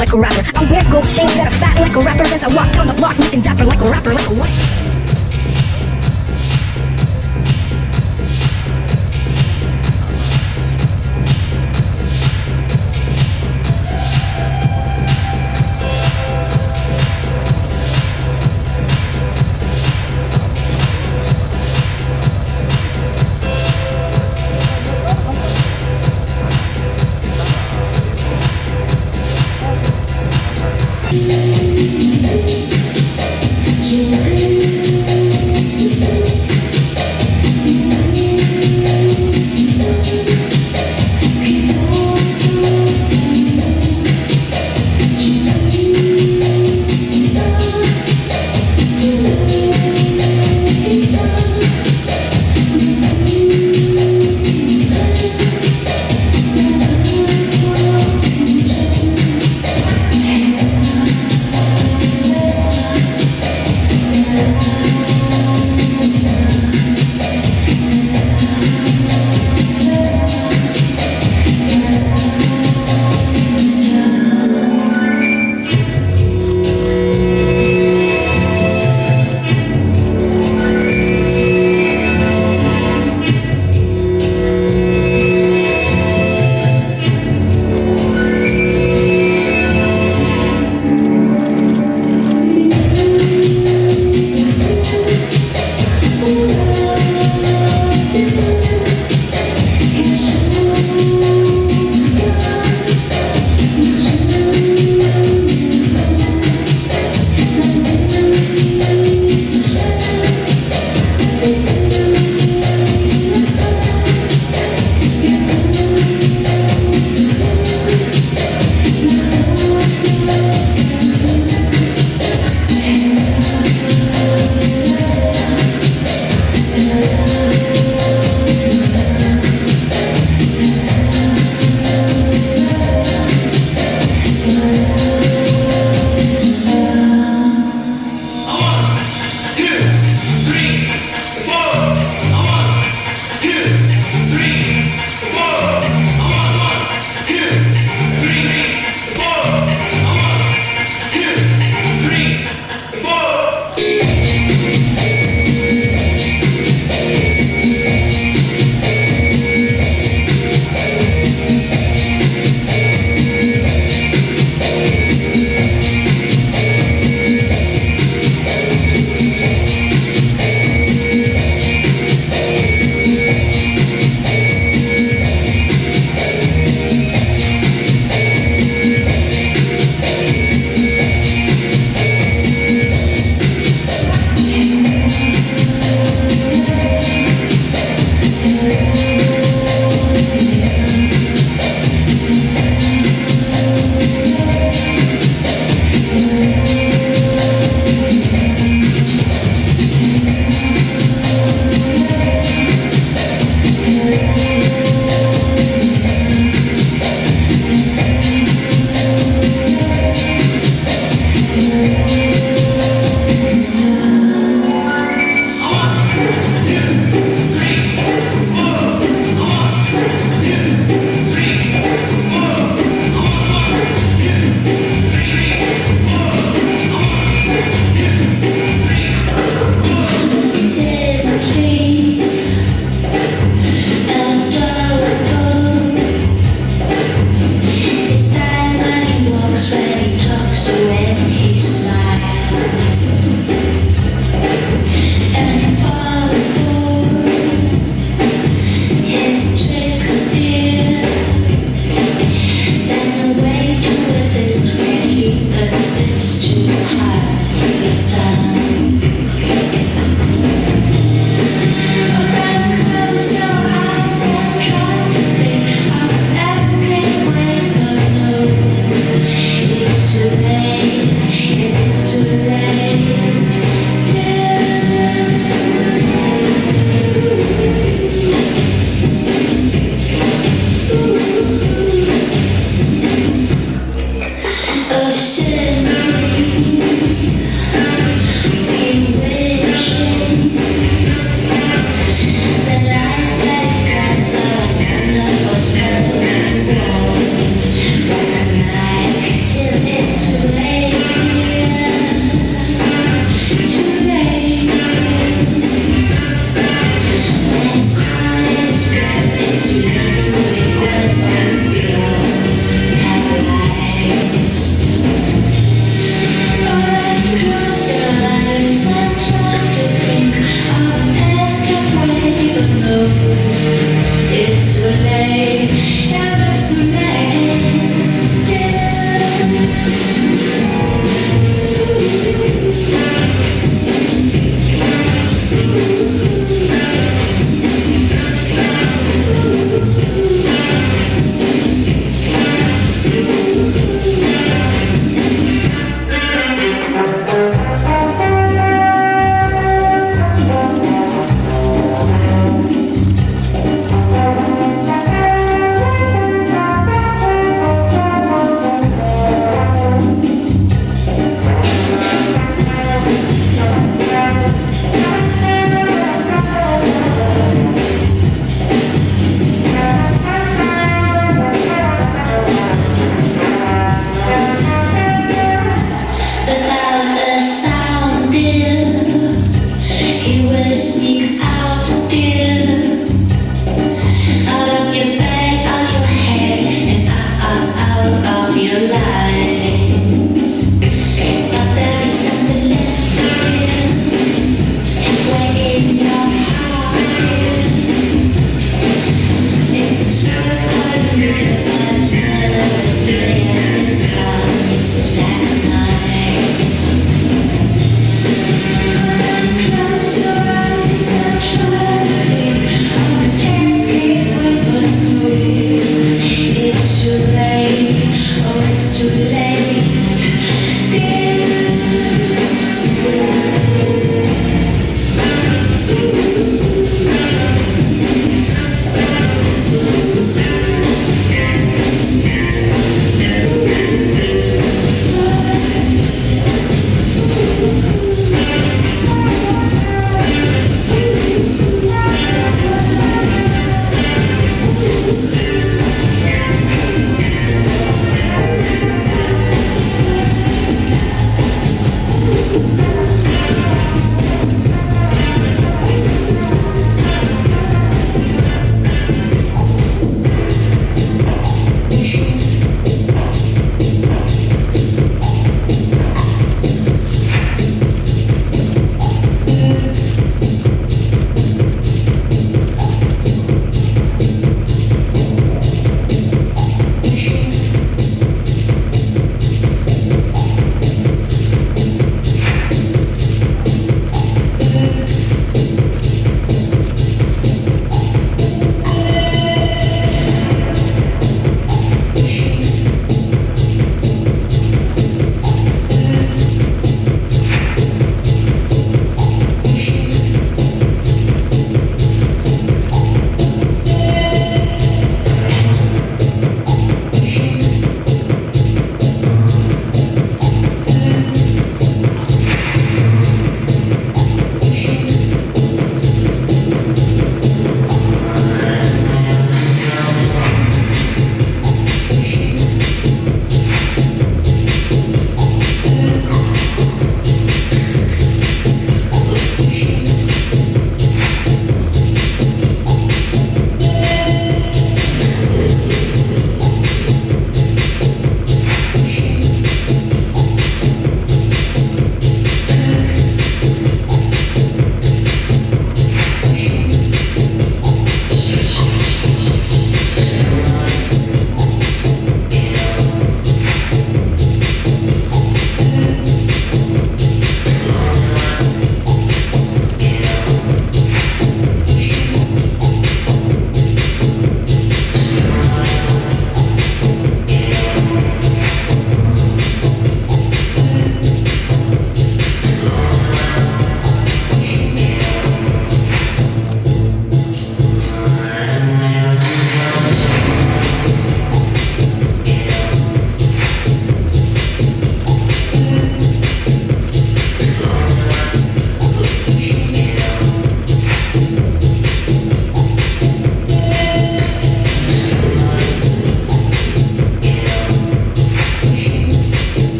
like a rapper. I wear gold chains that are fat like a rapper as I walk down the block looking dapper like a rapper, like a what?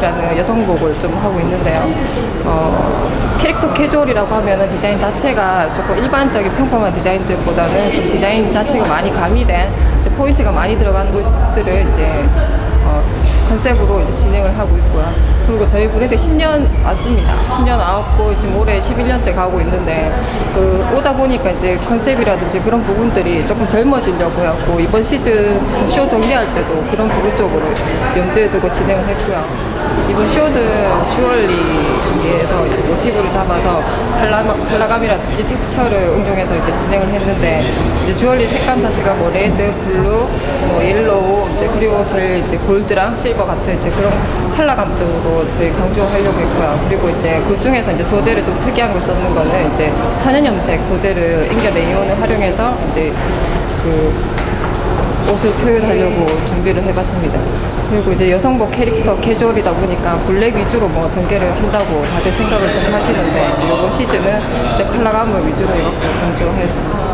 캐주얼이라는 여성복을 좀 하고 있는데요. 어, 캐릭터 캐주얼이라고 하면은 디자인 자체가 조금 일반적인 평범한 디자인들보다는 좀 디자인 자체가 많이 가미된 포인트가 많이 들어간 것들을 이제 어, 컨셉으로 이제 진행을 하고 있고요. 그리고 저희 브랜드 10년 왔습니다. 10년 와왔고 지금 올해 11년째 가고 있는데 그 오다 보니까 이제 컨셉이라든지 그런 부분들이 조금 젊어지려고 해갖고 이번 시즌 쇼 정리할 때도 그런 부분 쪽으로 염두에 두고 진행을 했고요. 이번 쇼는 주얼리 에서 이제 모티브를 잡아서 칼라, 칼라감이라든지 텍스처를 응용해서 이제 진행을 했는데 이제 주얼리 색감 자체가 뭐 레드, 블루, 뭐 옐로우 이제 그리고 저희 이제 골드랑 실버 같은 이제 그런 컬러감 쪽으로 저희 강조하려고 했고요. 그리고 이제 그 중에서 이제 소재를 좀 특이한 거 썼는 거는 이제 천연염색 소재를 인결 레이온을 활용해서 이제 그 옷을 표현하려고 준비를 해봤습니다. 그리고 이제 여성복 캐릭터 캐주얼이다 보니까 블랙 위주로 뭐 전개를 한다고 다들 생각을 좀 하시는데 이번 시즌은 이제 컬러감을 위주로 해갖고 강조하였습니다.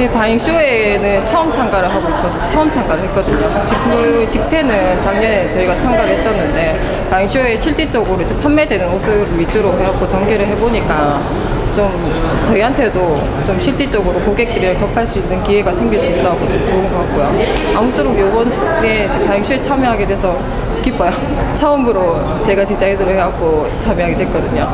이 바잉쇼에는 처음 참가를 하고 있거든요. 처음 참가를 했거든요. 직구, 직패는 작년에 저희가 참가를 했었는데 바잉쇼에 실질적으로 이제 판매되는 옷을 위주로 해갖고 전개를 해보니까 좀 저희한테도 좀 실질적으로 고객들이랑 접할 수 있는 기회가 생길 수 있어서 좀 좋은 것 같고요. 아무쪼록 이번에 바잉쇼에 참여하게 돼서 기뻐요. 처음으로 제가 디자인으로 해갖고 참여하게 됐거든요.